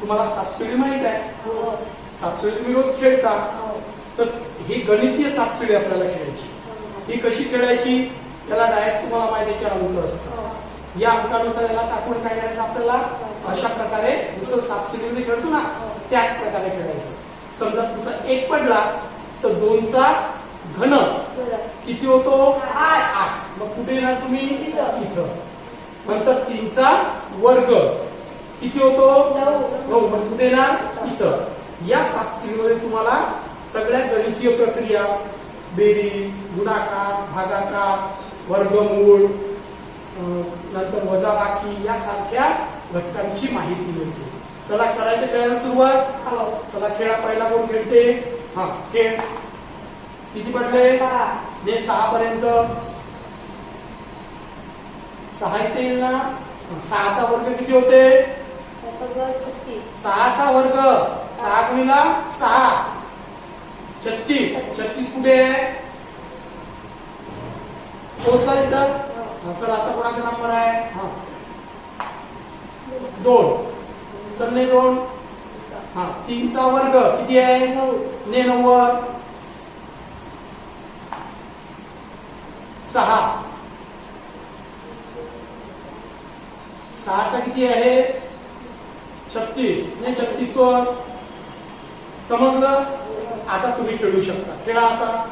तुम्हाला सापशिडी माहीत आहे? हो. सापशिडी तुम्ही रोज खेळता. हो. तर ही गणितीय सापशिडी आपल्याला खेळायची. ही. कशी खेळायची? त्याला डायस तुम्हाला माहिती चार अंक असतात हो. या अंकानुसार याला टाकून काय करायचं आपल्याला? अशा प्रकारे जसं सापशिडीमध्ये खेळतो ना त्याच प्रकारे खेळायचं. समजा तुमचा एक पडला तर दोनचा घन किती होतो? आठ. आठ. मग कुठे येणार तुम्ही. इथं. नंतर तीनचा वर्ग. किती होतो? नऊ. मग कुठे येणार? इथं. या सापशिडीमध्ये तुम्हाला सगळ्या गणितीय प्रक्रिया बेरीज गुणाकार भागाकार वर्गमूळ नंतर वजाबाकी यासारख्या घटकांची माहिती मिळते. चला करायचं खेळायला सुरुवात? हो. चला खेळा. पहिला कोण खेळते? हा खेळ. किती पडले? सहा. ने सहा पर्यंत सहा येईल ना? सहाचा वर्ग किती होते? सहाचा वर्ग. सहा गुणिला सहा. छत्तीस. छत्तीस कुठे आहे? पोहोचला इथं? हा, चला आता कोणाचा नंबर आहे? हा. दोन. चल दोन. हा तीनचा वर्ग किती आहे? ने नव्वद सहा. सहाचा किती आहे? छत्तीस. नाही छत्तीस वर समजलं? आता तुम्ही खेळू शकता. खेळा आता.